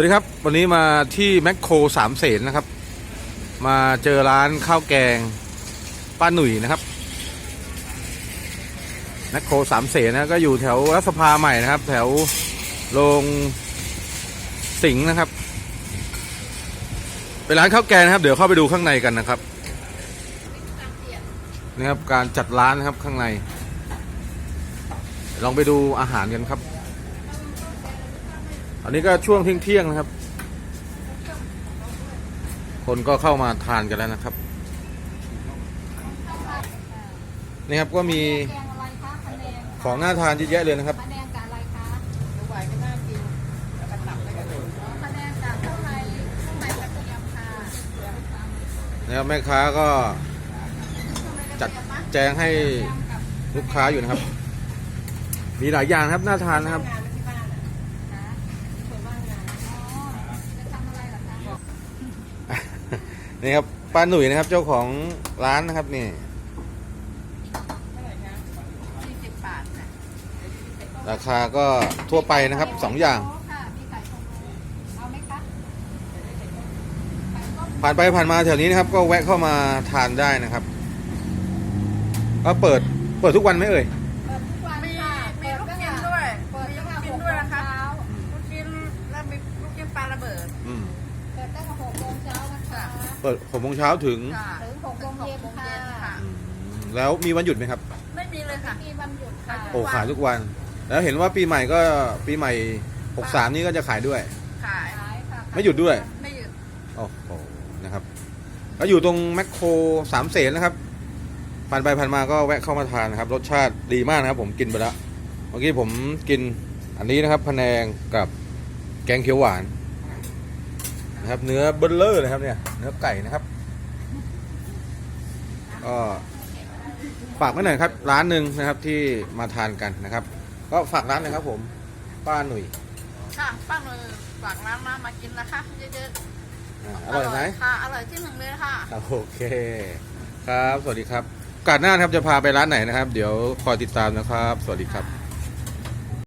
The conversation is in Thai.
วัสดีครับ วันนี้มาที่แมคโครสามเสนนะครับ มาเจอร้านข้าวแกงป้าหนุ่ยนะครับแมคโครสามเสนนะก็อยู่แถวรัฐสภาใหม่นะครับ แถวโรงสิงห์นะครับ เป็นร้านข้าวแกงนะครับ เดี๋ยวเข้าไปดูข้างในกันนะครับนี่ครับการจัดร้านนะครับข้างใน ลองไปดูอาหารกันครับ อันนี้ก็ช่วงเที่ยงๆนะครับ คนก็เข้ามาทานกันแล้วนะครับ นี่ครับก็มีของน่าทานเยอะแยะเลยนะครับแนะคะดูไหวก็น่ากินแล้วแล้วก็ดูคะแนนกับข้าวไรข้าวไรกระเทียมค่ะนะครับแม่ค้าก็จัดแจงให้ลูกค้าอยู่นะครับ มีหลายอย่างครับน่าทานนะครับ นี่ครับป้าหนุ่ยนะครับเจ้าของร้านนะครับนี่เท่าไหร่คะสี่สิบบาทค่ะราคาก็ทั่วไปนะครับสองอย่างค่ะมีไก่พะโล้เอาไหมคะไก่ต้มผ่านไปผ่านมาแถวนี้นะครับ ก็แวะเข้ามาทานได้นะครับก็เปิดเปิดทุกวันไหมเอ่ย ปิดหกโมงเช้าถึงค่ะถึงหกโมงเย็นค่ะ อืมแล้วมีวันหยุดไหมครับ ไม่มีเลยค่ะ มีวันหยุดค่ะ โอ้ขายทุกวัน แล้วเห็นว่าปีใหม่ก็ปีใหม่หกสามนี้ก็จะขายด้วย ขาย ขายค่ะไม่หยุดด้วย ไม่หยุดโอ้โหนะครับแล้วอยู่ตรงแมคโครสามเสนนะครับ ผ่านไปผ่านมาก็แวะเข้ามาทานนะครับ รสชาติดีมากนะครับ ผมกินไปแล้ว เมื่อกี้ผมกินอันนี้นะครับพะแนงกับแกงเขียวหวาน นะครับ เนื้อเบลเลอร์นะครับเนี่ย เนื้อไก่นะครับ ก็ฝากไว้หน่อยครับ ร้านหนึ่งนะครับที่มาทานกันนะครับ ก็ฝากร้านเลยครับผม ป้าหนุ่ย ค่ะป้าหน่อยฝากร้านมามากินนะคะเยอะอ่าๆอร่อยไหมค่ะ อร่อยที่หนึ่งเลยค่ะ โอเค ครับ สวัสดีครับโอกาสหน้านะครับจะพาไปร้านไหนนะครับ เดี๋ยวคอยติดตามนะครับ สวัสดีครับ